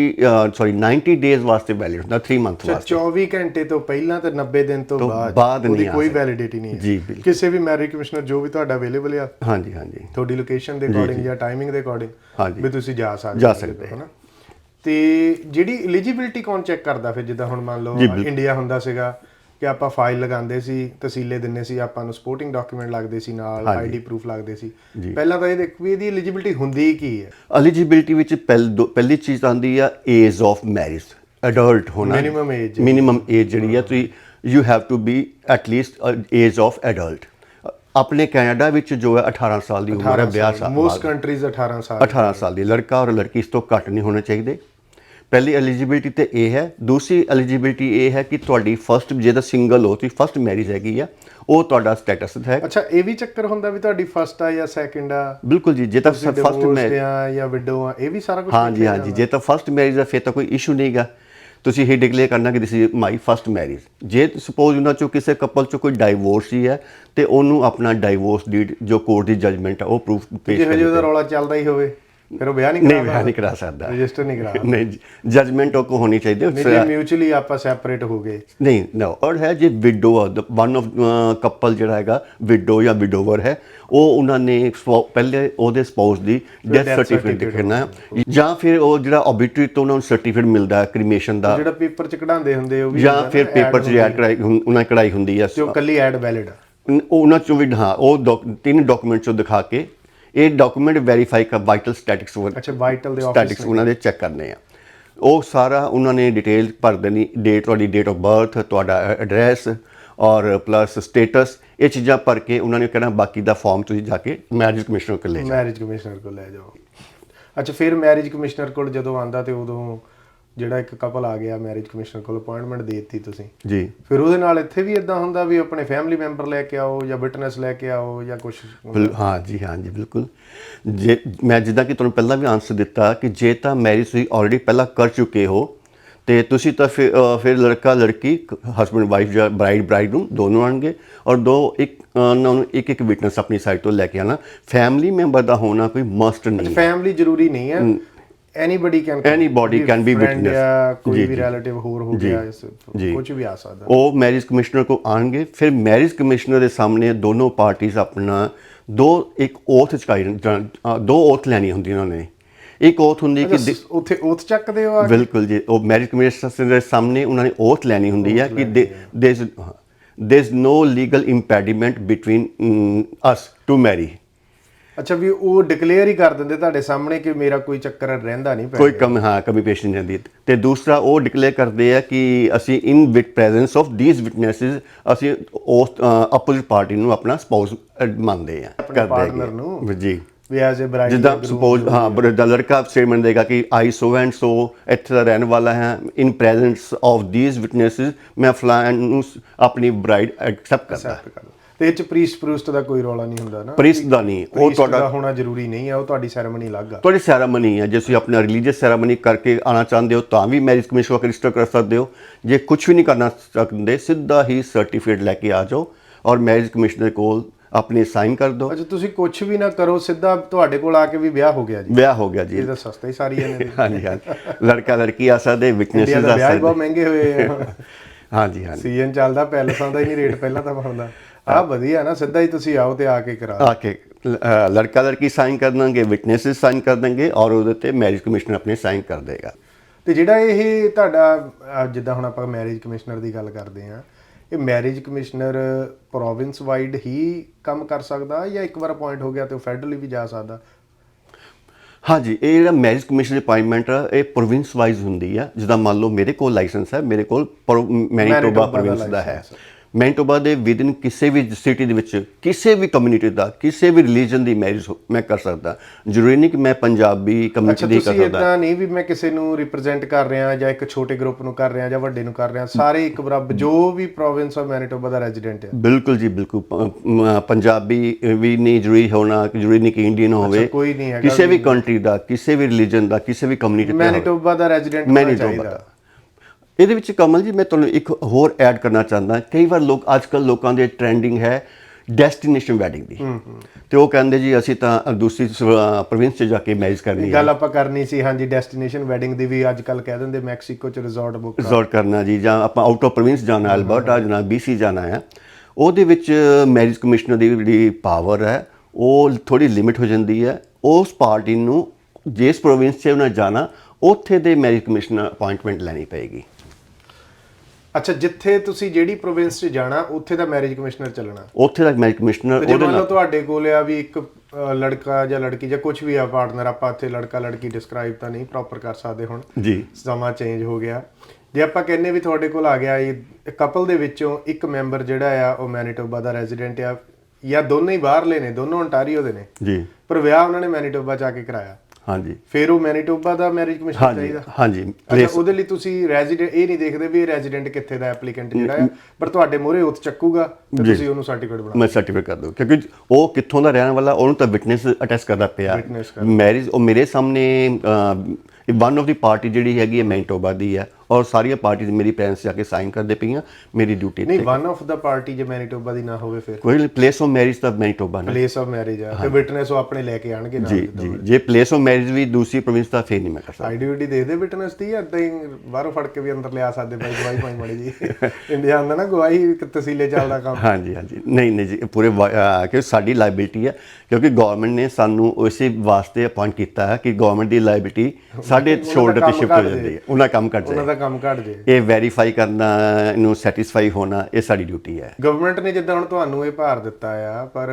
ਸੌਰੀ 90 ਡੇਜ਼ ਵਾਸਤੇ ਵੈਲਿਡ ਹੁੰਦਾ 3 ਮੰਥ ਵਾਸਤੇ। 24 ਘੰਟੇ ਤੋਂ ਪਹਿਲਾਂ ਤੇ 90 ਦਿਨ ਤੋਂ ਬਾਅਦ ਉਹਦੀ ਕੋਈ। ਵੈਲਿਡਿਟੀ ਨਹੀਂ ਹੈ। ਜੀ, ਬਿਲਕੁਲ। ਕਿਸੇ ਵੀ ਮੈਰਿਜ ਕਮਿਸ਼ਨਰ ਜੋ ਵੀ ਤੁਹਾਡਾ ਅਵੇਲੇਬਲ ਆ ਹਾਂਜੀ ਹਾਂਜੀ। ਤੁਹਾਡੀ ਲੋਕੇਸ਼ਨ ਦੇ ਅਕੋਰਡਿੰਗ ਜਾਂ। ਟਾਈਮਿੰਗ ਦੇ ਅਕੋਰਡਿੰਗ। ਵੀ ਤੁਸੀਂ ਜਾ ਸਕਦੇ ਜਾ ਹੋ ਸਕਦੇ ਹਨਾ? ਤੇ ਜਿਹੜੀ ਐਲੀਜੀਬਿਲਟੀ ਕੌਣ ਚੈੱਕ ਕਰਦਾ ਫਿਰ? ਜਿੱਦਾਂ ਹੁਣ ਮੰਨ ਲਓ। ਇੰਡੀਆ ਹੁੰਦਾ ਸੀਗਾ ਕਿ ਆਪਾਂ ਫਾਈਲ ਲਗਾਉਂਦੇ ਸੀ ਤਸੀਲੇ ਦਿੰਨੇ ਸੀ ਆਪਾਂ ਨੂੰ ਸਪੋਰਟਿੰਗ ਡਾਕੂਮੈਂਟ ਲੱਗਦੇ ਸੀ ਨਾਲ। ਆਈਡੀ ਪ੍ਰੂਫ ਲੱਗਦੇ ਸੀ। ਪਹਿਲਾਂ ਤਾਂ ਇਹ ਦੇਖ ਵੀ ਇਹਦੀ ਐਲੀਜੀਬਿਲਟੀ ਹੁੰਦੀ ਕੀ ਹੈ? ਐਲੀਜੀਬਿਲਟੀ ਵਿੱਚ ਪਹਿਲ- ਚੀਜ਼ ਆਉਂਦੀ ਆ ਏਜ ਆਫ ਮੈਰਿਜ ਅਡਲਟ ਹੋਣਾ। Minimum age। ਮਿਨੀਮਮ ਏਜ ਜਿਹੜੀ ਆ ਤੁਸੀਂ you have to be at least age of adult ਆਪਣੇ ਕੈਨੇਡਾ ਵਿੱਚ ਜੋ ਹੈ 18 ਸਾਲ ਦੀ ਉਮਰ ਹੈ ਵਿਆਹ ਸਾਲ। ਮੋਸਟ ਕੰਟਰੀਜ਼ 18 ਸਾਲ 18 ਸਾਲ ਦੀ। ਲੜਕਾ ਔਰ ਲੜਕੀ ਇਸ ਤੋਂ ਘੱਟ ਨਹੀਂ ਹੋਣੇ ਚਾਹੀਦੇ। ਪਹਿਲੀ ਐਲੀਜੀਬਿਲਟੀ ਤੇ ਇਹ ਹੈ ਦੂਸਰੀ ਐਲੀਜੀਬਿਲਟੀ ਇਹ ਹੈ ਕਿ ਤੁਹਾਡੀ ਫਰਸਟ ਜੇ ਤਾਂ ਸਿੰਗਲ ਹੋ ਤੁਸੀਂ ਫਰਸਟ ਮੈਰਿਜ ਹੈਗੀ ਆ ਉਹ ਤੁਹਾਡਾ ਸਟੇਟਸ ਹੈ। ਅੱਛਾ ਇਹ ਵੀ ਚੱਕਰ ਹੁੰਦਾ ਵੀ ਤੁਹਾਡੀ ਫਰਸਟ ਆ ਜਾਂ ਸੈਕਿੰਡ ਆ? ਬਿਲਕੁਲ ਜੀ ਜੇ ਤਾਂ ਫਰਸਟ ਮੈਰਿਜ ਆ ਜਾਂ ਵਿਡੋ ਆ ਇਹ ਵੀ ਸਾਰਾ ਕੁਝ ਹਾਂਜੀ ਹਾਂਜੀ ਜੇ ਤਾਂ ਫਰਸਟ ਮੈਰਿਜ ਹੈ ਫਿਰ ਤਾਂ ਕੋਈ ਇਸ਼ੂ ਨਹੀਂਗਾ। ਤੁਸੀਂ ਇਹ ਡਿਕਲੇਅਰ ਕਰਨਾ ਕਿ this is my first marriage ਜੇ ਸਪੋਜ਼ ਉਹਨਾਂ ਚੋਂ ਕਿਸੇ ਕਪਲ ਚੋਂ ਕੋਈ ਡਾਈਵੋਰਸ ਹੀ ਹੈ ਤੇ ਉਹਨੂੰ ਆਪਣਾ ਡਾਈਵੋਰਸ ਡੀਡ ਜੋ ਕੋਰਟ ਦੀ ਜਜਮੈਂਟ ਹੈ ਉਹ ਪ੍ਰੂਫ ਪੇਸ਼ ਜੇ ਕਰਨਾ ਉਹਦਾ ਰੌਲਾ ਚੱਲਦਾ ਹੀ ਹੋਵੇ। ਫਿਰ ਉਹ ਵਿਆਹ ਨਹੀਂ ਨਹੀਂ ਵਿਆਹ ਨਹੀਂ ਕਰਾ ਸਕਦਾ। ਰਜਿਸਟਰ ਨਹੀਂ ਕਰਾ ਨਹੀਂ ਜਜਮੈਂਟ ਉਹ ਕੋ ਹੋਣੀ ਚਾਹੀਦੀ ਨਹੀਂ ਹੈ ਜੇ ਮਿਊਚੁਅਲੀ ਆਪਾਂ ਸੈਪਰੇਟ ਹੋ ਗਏ। ਨਹੀਂ ਨੋ ਔਰ ਹੈ ਜੇ ਵਿਡੋ ਵਨ ਆਫ ਕਪਲ ਜਿਹੜਾ ਹੈਗਾ ਵਿਡੋ ਜਾਂ ਵਿਡੋਵਰ ਹੈ ਉਹ ਉਹਨਾਂ ਨੇ ਪਹਿਲੇ ਉਹਦੇ ਸਪਾਊਸ ਦੀ ਡੈਥ ਸਰਟੀਫਿਕੇਟ ਹੈ ਜਾਂ ਫਿਰ ਉਹ ਜਿਹੜਾ ਆਬਿਟਰੀ ਤੋਂ ਉਹਨਾਂ ਨੂੰ ਸਰਟੀਫਿਕੇਟ ਮਿਲਦਾ ਹੈ ਕ੍ਰੀਮੇਸ਼ਨ ਦਾ ਜਿਹੜਾ ਪੇਪਰ ਚ ਕਢਾਉਂਦੇ ਹੁੰਦੇ ਉਹ ਵੀ ਜਾਂ ਫਿਰ ਪੇਪਰ 'ਚ ਐਡ ਕਰਾਈ ਉਹਨਾਂ ਕਢਾਈ ਹੁੰਦੀ ਹੈ। ਜੋ ਕੱਲੀ ਐਡ ਵੈਲਿਡ ਉਹ- ਉਹਨਾਂ ਚੋਂ ਵੀ ਹਾਂ ਉਹ ਤਿੰਨ ਡਾਕੂਮੈਂਟ ਚੋਂ ਦਿਖਾ ਕੇ ਇਹ ਡਾਕੂਮੈਂਟ ਵੈਰੀਫਾਈ ਕਰ ਵਾਈਟਲ ਸਟੈਟਿਕਸ ਅੱਛਾ ਵਾਈਟਲ ਦੇ ਆਫਿਸ ਸਟੈਟਿਕਸ ਉਹਨਾਂ ਦੇ ਚੈੱਕ ਕਰਨੇ ਆ। ਉਹ ਸਾਰਾ ਉਹਨਾਂ ਨੇ ਡਿਟੇਲ ਭਰ ਦੇਣੀ ਡੇਟ ਤੁਹਾਡੀ ਡੇਟ ਆਫ ਬਰਥ ਤੁਹਾਡਾ ਐਡਰੈਸ ਔਰ ਪਲੱਸ ਸਟੇਟਸ ਇਹ ਚੀਜ਼ਾਂ ਭਰ ਕੇ ਉਹਨਾਂ ਨੇ ਕਹਿਣਾ ਬਾਕੀ ਦਾ ਫਾਰਮ ਤੁਸੀਂ ਜਾ ਕੇ ਮੈਰਿਜ ਕਮਿਸ਼ਨਰ ਕੋਲ ਲੈ ਜਾਓ। ਮੈਰਿਜ ਕਮਿਸ਼ਨਰ ਕੋਲ ਲੈ ਜਾਓ। ਅੱਛਾ ਫਿਰ ਮੈਰਿਜ ਕਮਿਸ਼ਨਰ ਕੋਲ ਜਦੋਂ ਆਂਦਾ ਤੇ ਉਦੋਂ ਜਿਹੜਾ ਇੱਕ ਕਪਲ ਆ ਗਿਆ ਮੈਰਿਜ ਕਮਿਸ਼ਨਰ ਕੋਲ ਅਪਾਇੰਟਮੈਂਟ ਦੇ ਦਿੱਤੀ ਤੁਸੀਂ। ਜੀ। ਫਿਰ ਉਹਦੇ ਨਾਲ ਇੱਥੇ ਵੀ ਇਦਾਂ ਹੁੰਦਾ ਵੀ ਆਪਣੇ ਫੈਮਿਲੀ ਮੈਂਬਰ ਲੈ ਕੇ ਆਓ ਜਾਂ ਵਿਟਨੈਸ ਲੈ ਕੇ ਆਓ ਜਾਂ ਕੁਝ ਹਾਂ ਜੀ ਹਾਂ ਜੀ ਬਿਲਕੁਲ। ਜੇ ਮੈਂ ਜਿੱਦਾਂ ਕਿ ਤੁਹਾਨੂੰ ਪਹਿਲਾਂ ਵੀ ਆਨਸਰ ਦਿੱਤਾ ਕਿ ਜੇ ਤਾਂ ਮੈਰਿਜ ਤੁਸੀਂ ਆਲਰੇਡੀ ਪਹਿਲਾਂ ਕਰ ਚੁੱਕੇ ਹੋ ਤੇ ਤੁਸੀਂ ਤਾਂ ਫਿਰ ਫਿਰ ਲੜਕਾ ਲੜਕੀ ਹਸਬੰਡ ਵਾਈਫ ਜਾਂ ਬ੍ਰਾਈਡ ਬ੍ਰਾਈਡ ਨੂੰ ਦੋਨੋਂ ਆਣਗੇ ਔਰ ਦੋ ਇੱਕ ਉਹਨਾਂ ਨੂੰ ਇੱਕ ਇੱਕ ਵਿਟਨੈਸ ਆਪਣੀ ਸਾਈਡ ਤੋਂ ਲੈ ਕੇ ਆਣਾ। ਫੈਮਿਲੀ ਮੈਂਬਰ ਦਾ ਹੋਣਾ ਕੋਈ ਮਸਟ ਨਹੀਂ। ਹੈ ਫੈਮਿਲੀ ਜ਼ਰੂਰੀ ਨਹੀਂ ਹੈ। Anybody can Anybody can be witness. ਜਾਂ ਕੋਈ ਵੀ। ਰਿਲੇਟਿਵ ਹੋਰ ਹੋ ਗਿਆ ਇਸ। ਕੁਝ ਵੀ ਆ ਸਕਦਾ ਉਹ ਮੈਰਿਜ ਕਮਿਸ਼ਨਰ ਕੋ ਆਣਗੇ ਫਿਰ ਮੈਰਿਜ ਕਮਿਸ਼ਨਰ ਦੇ ਸਾਹਮਣੇ ਦੋਨੋਂ ਪਾਰਟੀਆਂ ਆਪਣਾ ਦੋ ਇੱਕ ਓਥ ਚਕਾਈ ਦੋ ਓਥ ਲੈਣੀ ਹੁੰਦੀ ਉਹਨਾਂ ਨੇ ਇੱਕ ਓਥ ਹੁੰਦੀ ਕਿ ਦੇ- ਉੱਥੇ ਉਥ ਚੱਕਦੇ ਹੋ? ਬਿਲਕੁਲ ਜੀ ਉਹ ਮੈਰਿਜ ਕਮਿਸ਼ਨਰ ਦੇ ਸਾਹਮਣੇ ਉਹਨਾਂ ਨੇ ਓਥ ਲੈਣੀ ਹੁੰਦੀ ਹੈ ਕਿ there is no legal impediment between us to marry ਅੱਛਾ ਵੀ ਉਹ ਡਿਕਲੇਅਰ ਹੀ ਕਰ ਦਿੰਦੇ ਤੁਹਾਡੇ ਸਾਹਮਣੇ ਕਿ ਮੇਰਾ ਕੋਈ ਚੱਕਰ ਰਹਿੰਦਾ ਨਹੀਂ ਕੋਈ ਕਮ ਹਾਂ ਕਮੀ ਪੇਸ਼ ਨਹੀਂ ਜਾਂਦੀ ਤੇ ਦੂਸਰਾ ਉਹ ਡਿਕਲੇਅਰ ਕਰਦੇ ਆ ਕਿ ਅਸੀਂ in with presence of these witnesses ਅਸੀਂ ਉਸ ਅਪੋਜ਼ਿਟ ਪਾਰਟੀ ਨੂੰ ਆਪਣਾ ਸਪਾਊਸ ਮੰਨਦੇ ਆ ਆਪਣੇ partner ਨੂੰ। ਜੀ। ਵੀ ਐਜ਼ ਅ ਬ੍ਰਾਈਡ ਜਿੱਦਾਂ ਸਪੋਜ਼ ਹਾਂ ਬਰ ਦਾ ਲੜਕਾ ਸਟੇਟਮੈਂਟ ਦੇਗਾ ਕਿ ਆਈ ਸੋ ਐਂਡ ਸੋ ਇੱਥੇ ਦਾ ਰਹਿਣ ਵਾਲਾ ਹੈ in presence of these witnesses ਮੈਂ ਫਲਾਣ ਨੂੰ ਸ- ਆਪਣੀ ਬ੍ਰਾਈਡ ਐਕਸੈਪਟ ਕਰਦਾ। ਤੇ ਇਹ ਚ ਪ੍ਰੀਸਟ ਪ੍ਰੂਸਟ ਦਾ ਕੋਈ ਰੌਲਾ ਨਹੀਂ ਹੁੰਦਾ ਨਾ। ਪ੍ਰੀਸ ਦਾ ਨਹੀਂ। ਉਹ ਤੁਹਾਡਾ ਹੋਣਾ ਜ਼ਰੂਰੀ ਨਹੀਂ ਹੈ ਉਹ ਤੁਹਾਡੀ ਸੈਰੇਮਨੀ ਅਲੱਗ ਆ। ਤੁਹਾਡੀ ਸੈਰਾਮਨੀ ਹੈ ਜੇ ਤੁਸੀਂ ਆਪਣਾ ਰਿਲੀਜੀਅਸ ਸੈਰਾਮਨੀ ਕਰਕੇ ਆਣਾ ਚਾਹੁੰਦੇ ਹੋ ਤਾਂ ਵੀ ਮੈਰਿਜ ਕਮਿਸ਼ਨ ਕੋਲ ਰਜਿਸਟਰ ਕਰ ਸਕਦੇ ਹੋ। ਜੇ ਕੁਝ ਵੀ ਨਹੀਂ ਕਰਨਾ ਚਾਹੁੰਦੇ ਸਿੱਧਾ ਹੀ ਸਰਟੀਫਿਕੇਟ ਲੈ ਕੇ ਆ ਜਾਓ ਔਰ ਮੈਰਿਜ ਕਮਿਸ਼ਨਰ ਕੋਲ ਆਪਣੇ ਸਾਈਨ ਕਰ ਦਿਓ। ਅੱਛਾ ਤੁਸੀਂ ਕੁਝ ਵੀ ਨਾ ਕਰੋ ਸਿੱਧਾ ਤੁਹਾਡੇ ਕੋਲ ਆ ਕੇ ਵੀ ਵਿਆਹ ਹੋ ਗਿਆ ਜੀ। ਵਿਆਹ ਹੋ ਗਿਆ ਜੀ। ਇਹ ਤਾਂ ਸਸਤਾ ਹੀ ਸਾਰੀ ਇਹਨੇ ਦੀ। ਹਾਂਜੀ ਹਾਂਜੀ। ਲੜਕਾ ਲੜਕੀ ਆ ਸਕਦੇ ਵਿਟਨੈਸਸ ਆ ਵਿਆਹ ਹੀ ਬਹੁਤ ਸਕਦੇ ਮਹਿੰਗੇ ਹੋਏ ਆ। ਹਾਂਜੀ ਹਾਂਜੀ। ਸੀਜ਼ਨ ਚੱਲਦਾ ਪੈਲਸਾਂ ਦਾ ਹੀ ਨਹੀਂ ਰੇਟ ਪਹਿਲਾਂ ਤਾਂ ਬਣਦਾ। ਆ ਵਧੀਆ ਨਾ ਸਿੱਧਾ ਹੀ ਤੁਸੀਂ ਆਓ ਤੇ ਆ ਕੇ ਕਰਾ ਆ ਕੇ ਲੜਕਾ ਲੜਕੀ ਸਾਈਨ ਕਰ ਦੇਣਗੇ ਵਿਟਨੈਸਸ ਸਾਈਨ ਕਰ ਦੇਣਗੇ ਔਰ ਉਹਦੇ ਤੇ ਮੈਰਿਜ ਕਮਿਸ਼ਨਰ ਆਪਣੇ ਸਾਈਨ ਕਰ ਦੇਗਾ। ਤੇ ਜਿਹੜਾ ਇਹ ਤੁਹਾਡਾ ਜਿੱਦਾਂ ਹੁਣ ਆਪਾਂ ਮੈਰਿਜ ਕਮਿਸ਼ਨਰ ਦੀ ਗੱਲ ਕਰਦੇ ਆ ਇਹ ਮੈਰਿਜ ਕਮਿਸ਼ਨਰ ਪ੍ਰੋਵਿੰਸ ਵਾਈਡ ਹੀ ਕੰਮ ਕਰ ਸਕਦਾ ਜਾਂ ਇੱਕ ਵਾਰ ਅਪਾਇੰਟ ਹੋ ਗਿਆ ਤੇ ਉਹ ਫੈਡਰਲੀ ਵੀ ਜਾ ਸਕਦਾ? ਹਾਂਜੀ ਇਹ ਜਿਹੜਾ ਮੈਰਿਜ ਕਮਿਸ਼ਨ ਅਪਾਇੰਟਮੈਂਟ ਆ ਇਹ ਪ੍ਰੋਵਿੰਸ ਵਾਈਜ਼ ਹੁੰਦੀ ਆ। ਜਿੱਦਾਂ ਮੰਨ ਲਓ ਮੇਰੇ ਕੋਲ ਲਾਇਸੈਂਸ ਹੈ ਮੇਰੇ ਕੋਲ ਦਾ ਪ੍ਰੋਵਿੰਸ ਦਾ ਹੈ। ਮੈਨੀਟੋਬਾ ਦੇ ਵਿਦਨ ਕਿਸੇ ਵੀ ਸਿਟੀ ਦੇ ਵਿੱਚ ਕਿਸੇ ਵੀ ਕਮਿਊਨਿਟੀ ਦਾ ਕਿਸੇ ਵੀ ਰਿਲੀਜਨ ਦੀ ਮੈਰਿਜ ਮੈਂ ਕਰ ਸਕਦਾ। ਜ਼ਰੂਰੀ ਨਹੀਂ ਕਿ ਮੈਂ ਪੰਜਾਬੀ ਕਮਿਊਨਿਟੀ ਦੀ ਕਰ ਤੁਸੀਂ ਸਕਦਾ। ਇਦਾਂ ਨਹੀਂ ਵੀ ਮੈਂ ਕਿਸੇ ਨੂੰ ਰਿਪਰੈਜ਼ੈਂਟ ਕਰ ਰਿਹਾ ਜਾਂ ਇੱਕ ਛੋਟੇ ਗਰੁੱਪ ਨੂੰ ਕਰ ਰਿਹਾ ਜਾਂ ਵੱਡੇ ਨੂੰ ਕਰ ਰਿਹਾ ਸਾਰੇ ਇੱਕ ਬਰਾਬਰ ਜੋ ਵੀ ਪ੍ਰੋਵਿੰਸ ਆਫ ਮੈਨੀਟੋਬਾ ਦਾ ਰੈਜ਼ੀਡੈਂਟ ਹੈ ਬਿਲਕੁਲ ਜੀ ਬਿਲਕੁਲ। ਪੰਜਾਬੀ ਵੀ ਨਹੀਂ ਜ਼ਰੂਰੀ ਹੋਣਾ ਕਿ ਜ਼ਰੂਰੀ ਨਹੀਂ ਕਿ ਇੰਡੀਅਨ ਹੋਵੇ। ਕੋਈ ਨਹੀਂ ਹੈਗਾ ਕਿਸੇ ਵੀ ਕੰਟਰੀ ਦਾ ਕਿਸੇ ਵੀ ਰਿਲੀਜਨ ਦਾ ਕਿਸੇ ਵੀ ਕਮਿਊਨਿਟੀ ਦਾ। ਮੈਨੀਟੋਬਾ ਦਾ ਰੈਜ਼ੀਡੈਂਟ ਹੋਣਾ ਚਾਹੀਦਾ। ਇਹਦੇ ਵਿੱਚ ਕਮਲ ਜੀ ਮੈਂ ਤੁਹਾਨੂੰ ਇੱਕ ਹੋਰ ਐਡ ਕਰਨਾ ਚਾਹੁੰਦਾ। ਕਈ ਵਾਰ ਲੋਕ ਅੱਜਕੱਲ ਲੋਕਾਂ ਦੇ ਟ੍ਰੈਂਡਿੰਗ ਹੈ ਡੈਸਟੀਨੇਸ਼ਨ ਵੈਡਿੰਗ ਦੀ। ਤੇ ਉਹ ਕਹਿੰਦੇ ਜੀ ਅਸੀਂ ਤਾਂ ਦੂਸਰੀ ਪ੍ਰੋਵਿੰਸ 'ਚ ਜਾ ਕੇ ਮੈਰਿਜ ਕਰਨੀ ਹੈ। ਗੱਲ ਆਪਾਂ ਕਰਨੀ ਸੀ ਹਾਂਜੀ ਡੈਸਟੀਨੇਸ਼ਨ ਵੈਡਿੰਗ ਦੀ ਵੀ ਅੱਜ ਕੱਲ ਕਹਿ ਦਿੰਦੇ ਮੈਕਸੀਕੋ ਚ ਰਿਜ਼ੋਰਟ ਬੁੱਕ ਰਿਜ਼ੋਰਟ ਕਰਨਾ ਜੀ ਜਾਂ ਆਪਾਂ ਆਊਟ ਆਫ ਪ੍ਰੋਵਿੰਸ ਜਾਣਾ ਅਲਬਰਟਾ ਜਾਣਾ BC ਜਾਣਾ ਹੈ। ਉਹਦੇ ਵਿੱਚ ਮੈਰਿਜ ਕਮਿਸ਼ਨਰ ਦੀ ਜਿਹੜੀ ਪਾਵਰ ਹੈ ਉਹ ਥੋੜੀ ਲਿਮਿਟ ਹੋ ਜਾਂਦੀ ਹੈ। ਉਸ ਪਾਰਟੀ ਨੂੰ ਜਿਸ ਪ੍ਰੋਵਿੰਸ 'ਚ ਉਹਨਾਂ ਜਾਣਾ ਉੱਥੇ ਦੇ ਮੈਰਿਜ ਕਮਿਸ਼ਨਰ ਅਪਾਇੰਟਮੈਂਟ ਲੈਣੀ ਪਏਗੀ। ਅੱਛਾ ਜਿੱਥੇ ਤੁਸੀਂ ਜਿਹੜੀ ਪ੍ਰੋਵਿੰਸ 'ਚ ਜਾਣਾ ਉੱਥੇ ਦਾ ਮੈਰਿਜ ਕਮਿਸ਼ਨਰ ਚੱਲਣਾ। ਉੱਥੇ ਦਾ ਮੈਰਿਜ ਕਮਿਸ਼ਨਰ ਜੇ ਮੰਨ ਲਓ ਤੁਹਾਡੇ ਕੋਲ ਆ ਵੀ ਇੱਕ ਲੜਕਾ ਜਾਂ ਲੜਕੀ ਜਾਂ ਕੁਝ ਵੀ ਆ ਪਾਰਟਨਰ ਆਪਾਂ ਇੱਥੇ ਲੜਕਾ ਲੜਕੀ ਡਿਸਕ੍ਰਾਈਬ ਤਾਂ ਨਹੀਂ ਪ੍ਰੋਪਰ ਕਰ ਸਕਦੇ ਹੁਣ। ਜੀ। ਸਮਾਂ ਚੇਂਜ ਹੋ ਗਿਆ। ਜੇ ਆਪਾਂ ਕਹਿੰਨੇ ਵੀ ਤੁਹਾਡੇ ਕੋਲ ਆ ਗਿਆ ਇਹ ਕਪਲ ਦੇ ਵਿੱਚੋਂ ਇੱਕ ਮੈਂਬਰ ਜਿਹੜਾ ਆ ਉਹ ਮੈਨੀਟੋਬਾ ਦਾ ਰੈਜ਼ੀਡੈਂਟ ਆ ਜਾਂ ਦੋਨੇ ਹੀ ਬਾਹਰਲੇ ਨੇ ਦੋਨੋਂ ontario ਦੇ ਨੇ। ਜੀ। ਪਰ ਵਿਆਹ ਉਹਨਾਂ ਨੇ ਮੈਨੀਟੋਬਾ ਚ ਆ ਕੇ ਕਰਾਇਆ। ਹਾਂਜੀ। ਫਿਰ ਉਹ ਮੈਨੀਟੋਬਾ ਦਾ ਮੈਰਿਜ ਕਮਿਸ਼ਨ ਹਾਂਜੀ ਚਾਹੀਦਾ। ਹਾਂਜੀ। ਅੱਛਾ ਉਹਦੇ ਲਈ ਤੁਸੀਂ ਰੈਜ਼ੀਡੈਂਟ ਇਹ ਨਹੀਂ ਦੇਖਦੇ ਵੀ ਇਹ ਰੈਜ਼ੀਡੈਂਟ ਕਿੱਥੇ ਦਾ ਐਪਲੀਕੈਂਟ ਜਿਹੜਾ ਆ ਪਰ ਤੁਹਾਡੇ ਮੋਹਰੇ ਉੱਥੇ ਚੱਕੂਗਾ ਤੇ ਤੁਸੀਂ ਉਹਨੂੰ ਸਰਟੀਫਿਕੇਟ ਬਣਾ ਮੈਂ ਸਰਟੀਫਿਕੇਟ ਕਰ ਦੂੰ ਕਿਉਂਕਿ ਉਹ ਕਿੱਥੋਂ ਦਾ ਰਹਿਣ ਵਾਲਾ ਉਹਨੂੰ ਤਾਂ ਵਿਟਨੈਸ ਅਟੈਸਟ ਕਰਦਾ ਪਿਆ। ਮੈਰਿਜ ਉਹ ਮੇਰੇ ਸਾਹਮਣੇ ਵਨ ਆਫ ਦੀ ਪਾਰਟੀ ਜਿਹੜੀ ਹੈਗੀ ਹੈ ਮੈਂਟੋਬਾ ਦੀ ਹੈ ਔਰ ਸਾਰੀਆਂ ਪਾਰਟੀਆਂ ਮੇਰੀ ਪੈਰੈਂਟਸ ਜਾ ਕੇ ਸਾਈਨ ਕਰਦੇ ਪਈਆਂ ਮੇਰੀ ਡਿਊਟੀ ਨਹੀਂ ਵਨ ਆਫ ਦਾ ਪਾਰਟੀ ਜੇ ਮੈਨੀਟੋਬਾ ਦੀ ਨਾ ਹੋਵੇ ਫਿਰ। ਕੋਈ ਪਲੇਸ ਆਫ ਮੈਰਿਜ ਤਾਂ ਮੈਂਟੋਬਾ ਨੇ। ਪਲੇਸ ਆਫ ਮੈਰਿਜ ਆ। ਤੇ ਵਿਟਨੈਸ ਉਹ ਆਪਣੇ ਲੈ ਕੇ ਆਣਗੇ ਨਾਲ ਜੀ ਜੀ। ਜੇ ਪਲੇਸ ਆਫ ਮੈਰਿਜ ਵੀ ਦੂਸਰੀ ਪ੍ਰੋਵਿੰਸ ਦਾ ਫੇਰ ਨਹੀਂ ਮੈਂ ਕਰ ਸਕਦਾ। ਆਈਡੀਵਿਟੀ ਦੇ ਦੇ ਵਿਟਨੈਸ ਦੀ ਏਦਾਂ ਹੀ ਬਾਹਰੋਂ ਫੜ ਕੇ ਵੀ ਅੰਦਰ ਲਿਆ ਸਕਦੇ ਬਾਈ ਗਵਾਹੀ ਪਾਈ ਮੜੀ ਜੀ ਇੰਡੀਆ ਆਂਦਾ ਨਾ ਗਵਾਹੀ ਇੱਕ ਤਸੀਲੇ ਚੱਲਦਾ ਕੰਮ। ਹਾਂਜੀ ਹਾਂਜੀ ਨਹੀਂ ਨਹੀਂ ਜੀ ਪੂਰੇ ਕਿ ਸਾਡੀ ਲਾਇਬਿਲਟੀ ਹੈ ਕਿਉਂਕਿ ਗਵਰਨਮੈਂਟ ਨੇ ਸਾਨੂੰ ਉਸੇ ਵਾਸਤੇ ਅਪਾਇੰਟ ਕੀਤਾ ਹੈ ਕਿ ਗਵਰਨਮੈਂਟ ਦੀ ਲਾਇਬਿਲਟੀ ਸਾਡੇ ਸ਼ੋਲਡਰ ਤੇ ਸ਼ਿਫਟ ਹੋ ਜਾਂਦੀ ਹੈ। ਉਹਨਾਂ ਕੰਮ ਕਰ ਉਹਨਾਂ ਦਾ ਕੰਮ ਘਟ ਜੇ। ਇਹ ਵੈਰੀਫਾਈ ਕਰਨਾ ਇਹਨੂੰ ਸੈਟੀਸਫਾਈ ਹੋਣਾ ਇਹ ਸਾਡੀ ਡਿਊਟੀ ਹੈ। ਗਵਰਨਮੈਂਟ ਨੇ ਜਿੱਦਾਂ ਹੁਣ ਤੁਹਾਨੂੰ ਇਹ ਭਾਰ ਦਿੱਤਾ ਆ ਪਰ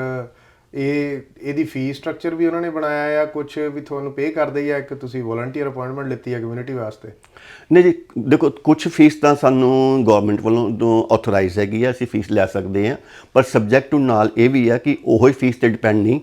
ਇਹ ਇਹਦੀ ਫੀਸ ਸਟਰਕਚਰ ਵੀ ਉਹਨਾਂ ਨੇ ਬਣਾਇਆ ਆ ਕੁਝ ਵੀ ਤੁਹਾਨੂੰ ਪੇ ਕਰਦੇ ਆ ਇੱਕ ਤੁਸੀਂ ਵੋਲੰਟੀਅਰ ਅਪਾਇੰਟਮੈਂਟ ਲਿੱਤੀ ਆ ਕਮਿਊਨਿਟੀ ਵਾਸਤੇ? ਨਹੀਂ ਜੀ ਦੇਖੋ ਕੁਝ ਫੀਸ ਤਾਂ ਸਾਨੂੰ ਗਵਰਨਮੈਂਟ ਵੱਲੋਂ ਤੋਂ ਆਥੋਰਾਈਜ਼ ਹੈਗੀ ਆ ਅਸੀਂ ਫੀਸ ਲੈ ਸਕਦੇ ਹਾਂ ਪਰ ਸਬਜੈਕਟ ਟੂ ਨਾਲ ਇਹ ਵੀ ਆ ਕਿ ਉਹੀ ਫੀਸ ਤੇ ਡਿਪੈਂਡ ਨਹੀਂ।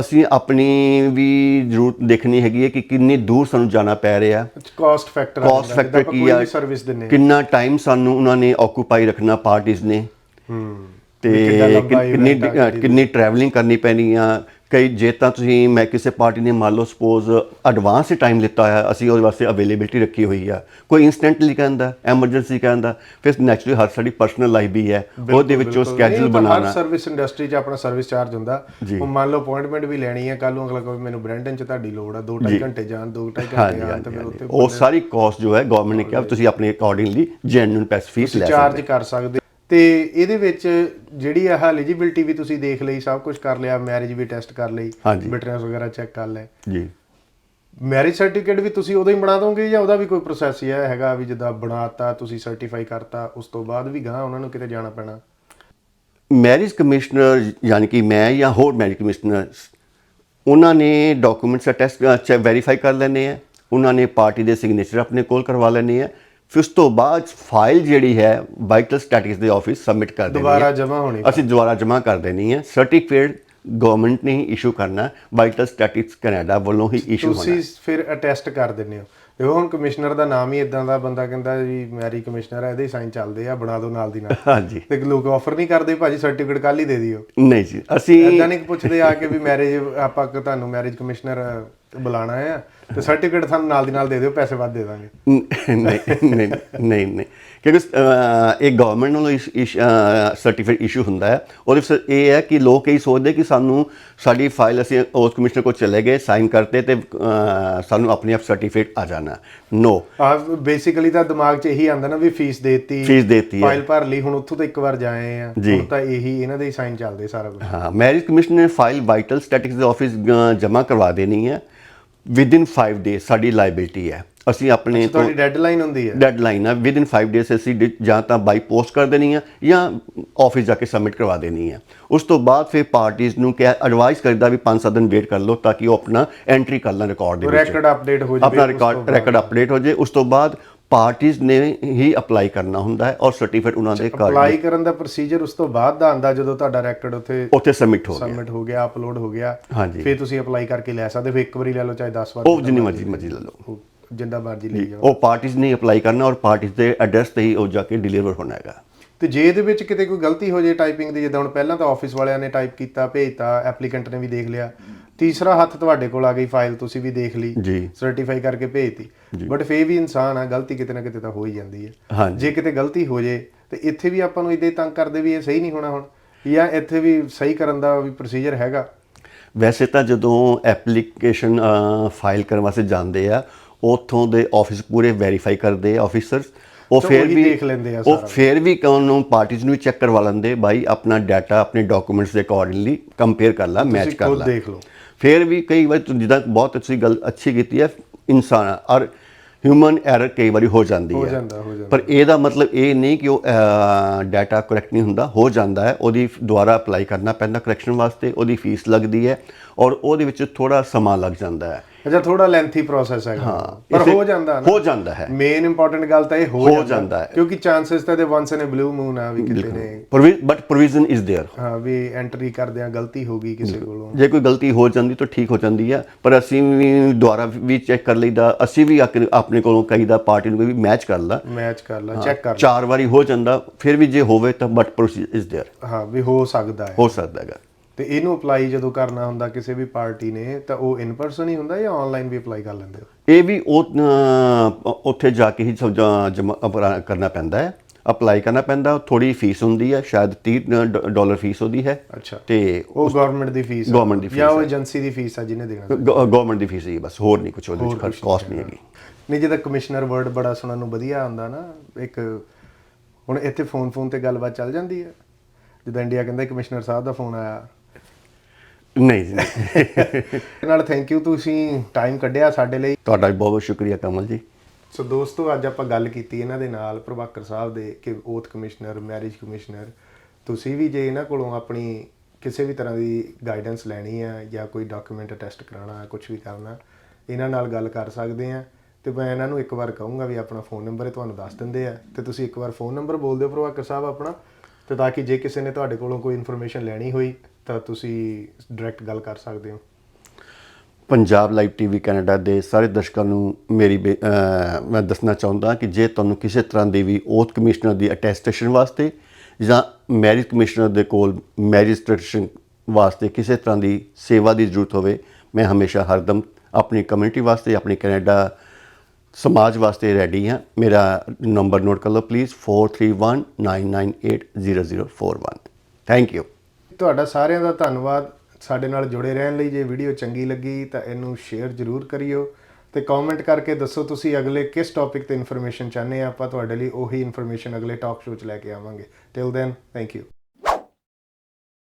ਅਸੀਂ ਆਪਣੀ ਵੀ ਜ਼ਰੂਰਤ ਦੇਖਣੀ ਹੈਗੀ ਹੈ ਕਿ ਕਿੰਨੀ ਦੂਰ ਸਾਨੂੰ ਜਾਣਾ ਪੈ ਰਿਹਾ। ਕਾਸਟ ਫੈਕਟਰ ਕਾਸਟ ਫੈਕਟਰ ਕੀ ਆ ਸਰਵਿਸ ਦਿੰਨੇ ਕਿੰਨਾ ਟਾਈਮ ਸਾਨੂੰ ਉਹਨਾਂ ਨੇ ਆਕੂਪਾਈ ਰੱਖਣਾ ਪਾਰਟੀਆਂ ਨੇ। ਹੂੰ। ਤੇ ਕਿੰਨਾ ਕਿੰਨੀ ਟਰੈਵਲਿੰਗ ਕਰਨੀ ਪੈਣੀ ਆ ਕਈ ਜੇ ਤਾਂ ਤੁਸੀਂ ਮੈਂ ਕਿਸੇ ਪਾਰਟੀ ਨੇ ਮੰਨ ਲਓ ਸਪੋਜ਼ ਐਡਵਾਂਸ ਹੀ ਟਾਈਮ ਲਿੱਤਾ ਹੋਇਆ ਅਸੀਂ ਉਹਦੇ ਵਾਸਤੇ ਅਵੇਲੇਬਿਲਟੀ ਰੱਖੀ ਹੋਈ ਆ। ਕੋਈ ਇਨਸਟੈਂਟਲੀ ਕਹਿੰਦਾ ਐਮਰਜੈਂਸੀ ਕਹਿੰਦਾ ਫਿਰ ਨੈਚੁਰਲੀ ਹਰ ਸਾਡੀ ਪਰਸਨਲ ਲਾਈਫ ਵੀ ਹੈ। ਉਹਦੇ ਵਿੱਚੋਂ ਸਕੇਜੂਲ ਬਣਾਉਣਾ। ਸਰਵਿਸ ਇੰਡਸਟਰੀ 'ਚ ਆਪਣਾ ਸਰਵਿਸ ਚਾਰਜ ਹੁੰਦਾ। ਉਹ ਮੰਨ ਲਓ ਅਪਾਇੰਟਮੈਂਟ ਵੀ ਲੈਣੀ ਹੈ ਕੱਲ ਨੂੰ ਅਗਲਾ ਕੋਈ ਮੈਨੂੰ ਬ੍ਰੈਂਡਨ 'ਚ ਤੁਹਾਡੀ ਲੋੜ ਆ 2.5 ਘੰਟੇ ਜਾਣ 2.5 ਘੰਟੇ ਆਉਣ ਤੇ ਫਿਰ ਉੱਥੇ ਉਹ ਸਾਰੀ ਕਾਸਟ ਜੋ ਹੈ ਗਵਰਨਮੈਂਟ ਨੇ ਕਿਹਾ ਤੁਸੀਂ ਆਪਣੇ ਅਕੋਰਡਿੰਗਲੀ ਜੈਨੂਇਨ ਪੈਸ ਫੀਸ ਲੈ ਸਕਦੇ ਚਾਰਜ ਕਰ ਸਕਦੇ ਤੇ ਇਹਦੇ ਵਿੱਚ ਜਿਹੜੀ ਆਹ ਐਲੀਜੀਬਿਲਟੀ ਵੀ ਤੁਸੀਂ ਦੇਖ ਲਈ ਸਭ ਕੁਝ ਕਰ ਲਿਆ ਮੈਰਿਜ ਵੀ ਟੈਸਟ ਕਰ ਲਈ ਹਾਂਜੀ। ਬਿਟਨੈਸ ਵਗੈਰਾ ਚੈੱਕ ਕਰ ਲਿਆ ਜੀ। ਮੈਰਿਜ ਸਰਟੀਫਿਕੇਟ ਵੀ ਤੁਸੀਂ ਉਦੋਂ ਹੀ ਬਣਾ ਦੋਗੇ ਜਾਂ ਉਹਦਾ ਵੀ ਕੋਈ ਪ੍ਰੋਸੈਸ ਹੀ ਹੈ ਹੈਗਾ ਵੀ ਜਿੱਦਾਂ ਬਣਾਤਾ ਤੁਸੀਂ ਸਰਟੀਫਾਈ ਕਰਤਾ ਉਸ ਤੋਂ ਬਾਅਦ ਵੀ ਗਾਂ ਉਹਨਾਂ ਨੂੰ ਕਿਤੇ ਜਾਣਾ ਪੈਣਾ? ਮੈਰਿਜ ਕਮਿਸ਼ਨਰ ਯਾਨੀ ਕਿ ਮੈਂ ਜਾਂ ਹੋਰ ਮੈਰਿਜ ਕਮਿਸ਼ਨਰ ਉਹਨਾਂ ਨੇ ਡਾਕੂਮੈਂਟਸ ਟੈਸਟ ਵੈਰੀਫਾਈ ਕਰ ਲੈਣੇ ਆ। ਉਹਨਾਂ ਨੇ ਪਾਰਟੀ ਦੇ ਸਿਗਨੇਚਰ ਆਪਣੇ ਕੋਲ ਕਰਵਾ ਲੈਣੇ ਆ। ਫਿਰ ਉਸ ਤੋਂ ਬਾਅਦ ਫਾਈਲ ਜਿਹੜੀ ਹੈ ਵਾਈਟਲ ਸਟੈਟਿਕਸ ਦੇ ਆਫਿਸ ਸਬਮਿਟ ਕਰ ਦੇਣੀ ਦੁਬਾਰਾ ਜਮ੍ਹਾਂ ਹੋਣੀ ਅਸੀਂ ਦੁਬਾਰਾ ਜਮ੍ਹਾਂ ਕਰ ਦੇਣੀ ਹੈ। ਸਰਟੀਫਿਕੇਟ ਗਵਰਨਮੈਂਟ ਨੇ ਹੀ ਇਸ਼ੂ ਕਰਨਾ ਵਾਈਟਲ ਸਟੈਟਿਕਸ ਕੈਨੇਡਾ ਵੱਲੋਂ ਹੀ ਇਸ਼ੂ ਹੋਣਾ। ਤੁਸੀਂ ਫਿਰ ਅਟੈਸਟ ਕਰ ਦਿੰਦੇ ਹੋ। ਦੇਖੋ ਹੁਣ ਕਮਿਸ਼ਨਰ ਦਾ ਨਾਮ ਹੀ ਇਦਾਂ ਦਾ ਬੰਦਾ ਕਹਿੰਦਾ ਜੀ ਮੈਰੀ ਕਮਿਸ਼ਨਰ ਹੈ ਇਹਦੇ ਸਾਈਨ ਚੱਲਦੇ ਆ ਬਣਾ ਦਿਓ ਨਾਲ ਦੀ ਨਾਲ। ਹਾਂਜੀ। ਤੇ ਲੋਕ ਆਫਰ ਨਹੀਂ ਕਰਦੇ ਭਾਜੀ ਸਰਟੀਫਿਕੇਟ ਕੱਲ ਹੀ ਦੇ ਦਿਓ। ਨਹੀਂ ਜੀ ਅਸੀਂ ਏਦਾਂ ਨਹੀਂ ਪੁੱਛਦੇ ਆ ਕੇ ਵੀ ਮੈਰਿਜ ਆਪਾਂ ਤੁਹਾਨੂੰ ਮੈਰਿਜ ਕਮਿਸ਼ਨਰ ਬੁਲਾਣਾ ਆ। ਤੇ ਸਰਟੀਫਿਕੇਟ ਸਾਨੂੰ ਨਾਲ ਦੀ ਨਾਲ ਦੇ ਦਿਓ ਪੈਸੇ ਵੱਧ ਦੇ ਦਾਂਗੇ। ਨਹੀਂ ਨਹੀਂ ਨਹੀਂ ਨਹੀਂ। ਕਿਉਂਕਿ ਇਹ ਗਵਰਨਮੈਂਟ ਵੱਲੋਂ ਸਰਟੀਫਿਕੇਟ ਇਸ਼ੂ ਹੁੰਦਾ ਹੈ। ਵਿੱਚ ਇਹ ਹੈ ਕਿ ਲੋਕ ਇਹ ਸੋਚਦੇ ਕਿ ਸਾਨੂੰ ਸਾਡੀ ਫਾਈਲ ਅਸੀਂ ਉਸ ਕਮਿਸ਼ਨਰ ਕੋਲ ਚਲੇ ਗਏ ਸਾਈਨ ਕਰਤੇ ਤੇ ਸਾਨੂੰ ਆਪਣੀ ਆਪ ਸਰਟੀਫਿਕੇਟ ਆ ਜਾਣਾ। ਨੋ ਬੇਸਿਕਲੀ ਤਾਂ ਦਿਮਾਗ 'ਚ ਇਹੀ ਆਂਦਾ ਨਾ ਵੀ ਫੀਸ ਦੇਤੀ ਫੀਸ ਦੇਤੀ ਫਾਈਲ ਭਰ ਲਈ ਹੁਣ ਉੱਥੋਂ ਤਾਂ ਇੱਕ ਵਾਰ ਜਾਏ ਆ। ਹੁਣ ਤਾਂ ਇਹੀ ਇਹਨਾਂ ਦੇ ਹੀ ਸਾਈਨ ਚੱਲਦੇ ਸਾਰਾ ਕੁਝ ਹਾਂ ਮੈਰਿਜ ਕਮਿਸ਼ਨ ਨੇ ਫਾਈਲ ਵਾਈਟਲ ਸਟੈਟਿਕਸ ਦੇ ਆਫਿਸ ਜਮ੍ਹਾਂ ਕਰਵਾ ਦੇਣੀ ਹੈ। ਵਿਦਿਨ 5 ਡੇਜ਼ ਸਾਡੀ ਲਾਇਬਿਲਟੀ ਹੈ। ਅਸੀਂ ਆਪਣੇ ਤੋਂ ਤੁਹਾਡੀ ਡੈਡਲਾਈਨ ਹੁੰਦੀ ਹੈ। ਡੈਡਲਾਈਨ ਹੈ ਵਿਦਿਨ 5 ਡੇਜ਼ ਅਸੀਂ ਡਿ- ਜਾਂ ਤਾਂ ਬਾਈ ਪੋਸਟ ਕਰ ਦੇਣੀ ਹੈ ਜਾਂ ਆਫਿਸ ਜਾ ਕੇ ਸਬਮਿਟ ਕਰਵਾ ਦੇਣੀ ਹੈ ਉਸ ਤੋਂ ਬਾਅਦ ਫਿਰ ਪਾਰਟੀਆਂ ਨੂੰ ਕਿਹਾ ਐਡਵਾਈਸ ਕਰਦਾ ਵੀ 5-7 ਦਿਨ ਵੇਟ ਕਰ ਲਓ ਤਾਂ ਕਿ ਉਹ ਆਪਣਾ ਐਂਟਰੀ ਕਰ ਲੈਣ ਰਿਕਾਰਡ ਦੇ ਵਿੱਚ। ਰੈਕੋਰਡ ਅਪਡੇਟ ਹੋ ਜਾਵੇ ਆਪਣਾ ਰਿਕਾਰਡ ਰੈਕੋਰਡ ਅਪਡੇਟ ਹੋ ਜਾਏ। ਉਸ ਤੋਂ ਬਾਅਦ ਪਾਰਟੀਆਂ ਨੇ ਹੀ ਅਪਲਾਈ ਕਰਨਾ ਹੁੰਦਾ ਹੈ ਔਰ ਸਰਟੀਫਿਕੇਟ ਉਹਨਾਂ ਦੇ ਘਰ ਅਪਲਾਈ ਕਰਨ ਦਾ ਪ੍ਰੋਸੀਜਰ ਉਸ ਤੋਂ ਬਾਅਦ ਦਾ ਆਂਦਾ ਜਦੋਂ ਤੁਹਾਡਾ ਰੈਕੋਰਡ ਉੱਥੇ ਉੱਥੇ ਸਬਮਿਟ ਹੋ ਗਿਆ। ਸਬਮਿਟ ਹੋ ਗਿਆ ਅਪਲੋਡ ਹੋ ਗਿਆ। ਹਾਂਜੀ। ਫਿਰ ਤੁਸੀਂ ਅਪਲਾਈ ਕਰਕੇ ਲੈ ਸਕਦੇ ਹੋ ਇੱਕ ਵਾਰੀ ਲੈ ਲਓ ਚਾਹੇ 10 ਵਾਰ ਉਹ ਜਿੰਨੀ ਮਰਜ਼ੀ ਮਰਜ਼ੀ ਲੈ ਲਓ। ਜਿੰਦਾ ਮਰਜ਼ੀ ਲਈ ਜਾਓ। ਉਹ ਪਾਰਟੀਆਂ ਨੇ ਅਪਲਾਈ ਕਰਨਾ ਔਰ ਪਾਰਟੀਆਂ ਦੇ ਐਡਰੈਸ ਤੇ ਹੀ ਉਹ ਜਾ ਕੇ ਡਿਲੀਵਰ ਹੋਣਾ ਹੈਗਾ। ਤੇ ਜੇ ਇਹਦੇ ਵਿੱਚ ਕਿਤੇ ਕੋਈ ਗਲਤੀ ਹੋ ਜੇ ਟਾਈਪਿੰਗ ਦੀ ਜਿੱਦਾਂ ਹੁਣ ਪਹਿਲਾਂ ਤਾਂ ਆਫਿਸ ਵਾਲਿਆਂ ਨੇ ਟਾਈਪ ਕੀਤਾ ਭੇਜਤਾ ਐਪਲੀਕੈਂਟ ਨੇ ਵੀ ਦੇਖ ਲਿਆ। ਤੀਸਰਾ ਹੱਥ ਤੁਹਾਡੇ ਕੋਲ ਆ ਗਈ ਫਾਈਲ ਤੁਸੀਂ ਵੀ ਦੇਖ ਲਈ ਸਰਟੀਫਾਈ ਕਰਕੇ ਭੇਜਤੀ। ਬਟ ਫੇਰ ਵੀ ਇਨਸਾਨ ਆ ਗਲਤੀ ਕਿਤੇ ਨਾ ਕਿਤੇ ਤਾਂ ਹੋ ਹੀ ਜਾਂਦੀ ਹੈ। ਜੇ ਕਿਤੇ ਗਲਤੀ ਹੋ ਜੇ ਤੇ ਇੱਥੇ ਵੀ ਆਪਾਂ ਨੂੰ ਇਦਾਂ ਤੰਗ ਕਰਦੇ ਵੀ ਇਹ ਸਹੀ ਨਹੀਂ ਹੋਣਾ ਹੁਣ ਜਾਂ ਇੱਥੇ ਵੀ ਸਹੀ ਕਰਨ ਦਾ ਵੀ ਪ੍ਰੋਸੀਜਰ ਹੈਗਾ। ਵੈਸੇ ਤਾਂ ਜਦੋਂ ਐਪਲੀਕੇਸ਼ਨ ਫਾਈਲ ਕਰਨ ਵਾਸਤੇ ਜਾਂਦੇ ਆ ਉੱਥੋਂ ਦੇ ਆਫਿਸ ਪੂਰੇ ਵੈਰੀਫਾਈ ਕਰਦੇ ਆ ਆਫੀਸਰਸ ਉਹ ਫਿਰ ਵੀ ਦੇਖ ਲੈਂਦੇ ਆ ਉਹ ਫਿਰ ਵੀ ਉਹਨੂੰ ਪਾਰਟੀਆਂ ਨੂੰ ਚੈੱਕ ਕਰਵਾ ਲੈਂਦੇ ਬਾਈ ਆਪਣਾ ਡਾਟਾ ਆਪਣੇ ਡਾਕੂਮੈਂਟਸ ਦੇ ਅਕੋਰਡਿੰਗਲੀ ਕੰਪੇਅਰ ਕਰ ਲਾ ਮੈਚ ਕਰ ਖੁਦ ਲਾ। ਦੇਖ ਲਓ। ਫਿਰ ਵੀ ਕਈ ਵਾਰ ਜਿੱਦਾਂ ਬਹੁਤ ਤੁਸੀਂ ਗੱਲ ਅੱਛੀ ਕੀਤੀ ਹੈ ਇਨਸਾਨ ਔਰ ਹਿਊਮਨ ਐਰਰ ਕਈ ਵਾਰੀ ਹੋ ਜਾਂਦੀ ਹੋ ਹੈ। ਜਾਂਦਾ, ਹੋ ਜਾਂਦਾ। ਪਰ ਇਹਦਾ ਮਤਲਬ ਇਹ ਨਹੀਂ ਕਿ ਉਹ ਡਾਟਾ ਕਰੈਕਟ ਨਹੀਂ ਹੁੰਦਾ ਹੋ ਜਾਂਦਾ ਹੈ। ਉਹਦੀ ਦੁਬਾਰਾ ਅਪਲਾਈ ਕਰਨਾ ਪੈਂਦਾ ਕਰੈਕਸ਼ਨ ਵਾਸਤੇ ਉਹਦੀ ਫੀਸ ਲੱਗਦੀ ਹੈ ਔਰ ਉਹਦੇ ਵਿੱਚ ਥੋੜਾ ਸਮਾਂ ਲੱਗ ਜਾਂਦਾ ਹੈ। ਅੱਛਾ ਥੋੜਾ ਲੈਂਥੀ ਪ੍ਰੋਸੈਸ ਹੈਗਾ ਹਾਂ, ਪਰ ਇਸੇ- ਹੋ ਜਾਂਦਾ ਨਾ ਹੋ ਜਾਂਦਾ ਹੈ। ਮੇਨ ਇੰਪੋਰਟੈਂਟ ਗੱਲ ਤਾਂ ਇਹ ਹੋ ਹੋ ਜਾਂਦਾ ਹੈ। ਕਿਉਂਕਿ ਚਾਂਸਸ ਤਾਂ ਦੇ once in a blue moon ਆ ਵੀ ਕਿਤੇ ਨੇ ਬਟ ਪ੍ਰੋਵੀਜ਼ਨ ਇਜ਼ देयर ਹਾਂ ਵੀ ਐਂਟਰੀ ਕਰਦਿਆਂ ਗਲਤੀ ਹੋ ਗਈ ਕਿਸੇ ਕੋਲੋਂ ਜੇ ਕੋਈ ਗਲਤੀ ਹੋ ਜਾਂਦੀ ਤਾਂ ਠੀਕ ਹੋ ਜਾਂਦੀ ਹੈ ਪਰ ਅਸੀਂ ਵੀ ਦੁਬਾਰਾ ਵੀ ਚੈੱਕ ਕਰ ਲਈਦਾ ਅਸੀਂ ਵੀ ਆਕ- ਆਪਣੇ ਕੋਲੋਂ ਕਹੀਦਾ ਪਾਰਟੀ ਨੂੰ ਵੀ ਮੈਚ ਕਰ ਲਾ ਮੈਚ ਕਰ ਲਾ ਚੈੱਕ ਕਰ ਚਾਰ ਵਾਰੀ ਹੋ ਜਾਂਦਾ ਫਿਰ ਵੀ ਜੇ ਹੋਵੇ ਤਾਂ ਬਟ ਪ੍ਰੋਸੀਜਰ ਇਜ਼ देयर ਲਾ। ਹਾਂ ਵੀ ਹੋ ਸਕਦਾ ਹੈ ਹੋ ਸਕਦਾ ਹੈਗਾ ਤੇ ਇਹਨੂੰ ਅਪਲਾਈ ਜਦੋਂ ਕਰਨਾ ਹੁੰਦਾ ਕਿਸੇ ਵੀ ਪਾਰਟੀ ਨੇ ਤਾਂ ਉਹ ਇਨ ਪਰਸਨ ਹੀ ਹੁੰਦਾ ਜਾਂ ਆਨਲਾਈਨ ਵੀ ਅਪਲਾਈ ਕਰ ਲੈਂਦੇ ਹੋ? ਇਹ ਵੀ ਉਹ ਉੱਥੇ ਜਾ ਕੇ ਹੀ ਜਮਾ ਕਰਨਾ ਪੈਂਦਾ ਹੈ। ਅਪਲਾਈ ਕਰਨਾ ਪੈਂਦਾ ਥੋੜੀ ਫੀਸ ਹੁੰਦੀ ਹੈ ਸ਼ਾਇਦ 30 ਡ- ਡਾਲਰ ਫੀਸ ਉਹਦੀ ਹੈ। ਅੱਛਾ। ਤੇ ਉਹ ਗਵਰਨਮੈਂਟ ਦੀ ਫੀਸ Government ਦੀ ਜਾਂ fees ਉਹ ਹੈ। ਏਜੰਸੀ ਦੀ ਫੀਸ ਆ ਜਿਹਨੇ ਦੇਣਾ। ਗਵਰਨਮੈਂਟ ਦੀ ਫੀਸ ਹੀ ਹੈ ਬਸ ਹੋਰ ਨਹੀਂ ਕੁਝ ਉਹਦੇ ਹੋਰ ਵਿੱਚ ਕਾਸਟ ਨਹੀਂ ਹੈਗੀ। ਨਹੀਂ ਜਿਹਦਾ ਕਮਿਸ਼ਨਰ ਵਰਡ ਬੜਾ ਸੁਣਨ ਨੂੰ ਵਧੀਆ ਆਉਂਦਾ ਨਾ ਇੱਕ ਹੁਣ ਇੱਥੇ ਫੋਨ ਫੋਨ ਤੇ ਗੱਲਬਾਤ ਚੱਲ ਜਾਂਦੀ ਹੈ। ਜਿੱਦਾਂ ਇੰਡੀਆ ਕਹਿੰਦਾ ਕਮਿਸ਼ਨਰ ਸਾਹਿਬ ਦਾ ਫੋਨ ਆਇਆ। ਨਹੀਂ ਜੀ ਨਹੀਂ। *laughs* ਨਾਲ ਥੈਂਕ ਯੂ ਤੁਸੀਂ ਟਾਈਮ ਕੱਢਿਆ ਸਾਡੇ ਲਈ। ਤੁਹਾਡਾ ਵੀ ਬਹੁਤ ਬਹੁਤ ਸ਼ੁਕਰੀਆ ਕਮਲ ਜੀ। ਸੋ ਦੋਸਤੋ ਅੱਜ ਆਪਾਂ ਗੱਲ ਕੀਤੀ ਇਹਨਾਂ ਦੇ ਨਾਲ ਪ੍ਰਭਾਕਰ ਸਾਹਿਬ ਦੇ ਕਿ ਓਥ ਕਮਿਸ਼ਨਰ ਮੈਰਿਜ ਕਮਿਸ਼ਨਰ ਤੁਸੀਂ ਵੀ ਜੇ ਇਹਨਾਂ ਕੋਲੋਂ ਆਪਣੀ ਕਿਸੇ ਵੀ ਤਰ੍ਹਾਂ ਦੀ ਗਾਈਡੈਂਸ ਲੈਣੀ ਹੈ ਜਾਂ ਕੋਈ ਡਾਕੂਮੈਂਟ ਟੈਸਟ ਕਰਾਉਣਾ ਕੁਝ ਵੀ ਕਰਨਾ ਇਹਨਾਂ ਨਾਲ ਗੱਲ ਕਰ ਸਕਦੇ ਆ। ਤੇ ਮੈਂ ਇਹਨਾਂ ਨੂੰ ਇੱਕ ਵਾਰ ਕਹੂੰਗਾ ਵੀ ਆਪਣਾ ਫੋਨ ਨੰਬਰ ਤੁਹਾਨੂੰ ਦੱਸ ਦਿੰਦੇ ਆ। ਤੇ ਤੁਸੀਂ ਇੱਕ ਵਾਰ ਫੋਨ ਨੰਬਰ ਬੋਲ ਦਿਓ ਪ੍ਰਭਾਕਰ ਸਾਹਿਬ ਆਪਣਾ। ਤੇ ਤਾਂ ਕਿ ਜੇ ਕਿਸੇ ਨੇ ਤੁਹਾਡੇ ਕੋਲੋਂ ਕੋਈ ਇਨਫੋਰਮੇਸ਼ਨ ਲੈਣੀ ਹੋਈ ਤਾਂ ਤੁਸੀਂ ਡਾਇਰੈਕਟ ਗੱਲ ਕਰ ਸਕਦੇ ਹੋ? ਪੰਜਾਬ ਲਾਈਵ ਟੀਵੀ ਕੈਨੇਡਾ ਦੇ ਸਾਰੇ ਦਰਸ਼ਕਾਂ ਨੂੰ ਮੇਰੀ ਬੇ- ਮੈਂ ਦੱਸਣਾ ਚਾਹੁੰਦਾ ਕਿ ਜੇ ਤੁਹਾਨੂੰ ਕਿਸੇ ਤਰ੍ਹਾਂ ਦੀ ਵੀ ਓਥ ਕਮਿਸ਼ਨਰ ਦੀ ਅਟੈਸਟੇਸ਼ਨ ਵਾਸਤੇ ਜਾਂ ਮੈਰਿਜ ਕਮਿਸ਼ਨਰ ਦੇ ਕੋਲ ਮੈਰਿਜ ਰਜਿਸਟ੍ਰੇਸ਼ਨ ਵਾਸਤੇ ਕਿਸੇ ਤਰ੍ਹਾਂ ਦੀ ਸੇਵਾ ਦੀ ਜ਼ਰੂਰਤ ਹੋਵੇ, ਮੈਂ ਹਮੇਸ਼ਾ ਹਰਦਮ ਆਪਣੀ ਕਮਿਊਨਿਟੀ ਵਾਸਤੇ, ਆਪਣੀ ਕੈਨੇਡਾ ਸਮਾਜ ਵਾਸਤੇ ਰੈਡੀ ਹਾਂ। ਮੇਰਾ ਨੰਬਰ ਨੋਟ ਕਰ ਲਓ ਪਲੀਜ਼ 4319980041 ਥੈਂਕ ਯੂ ਤੁਹਾਡਾ ਸਾਰਿਆਂ ਦਾ ਧੰਨਵਾਦ। ਸਾਡੇ ਨਾਲ ਜੁੜੇ ਰਹਿਣ ਲਈ ਜੇ ਵੀਡੀਓ ਚੰਗੀ ਲੱਗੀ ਤਾਂ ਇਹਨੂੰ ਸ਼ੇਅਰ ਜ਼ਰੂਰ ਕਰਿਓ ਤੇ ਕਮੈਂਟ ਕਰਕੇ ਦੱਸੋ ਤੁਸੀਂ ਅਗਲੇ ਕਿਸ ਟੌਪਿਕ ਤੇ ਇਨਫੋਰਮੇਸ਼ਨ ਚਾਹੁੰਦੇ ਆ। ਆਪਾਂ ਤੁਹਾਡੇ ਲਈ ਉਹੀ ਇਨਫੋਰਮੇਸ਼ਨ ਅਗਲੇ ਟਾਕ ਸ਼ੋਅ 'ਚ ਲੈ ਕੇ ਆਵਾਂਗੇ। Till then thank you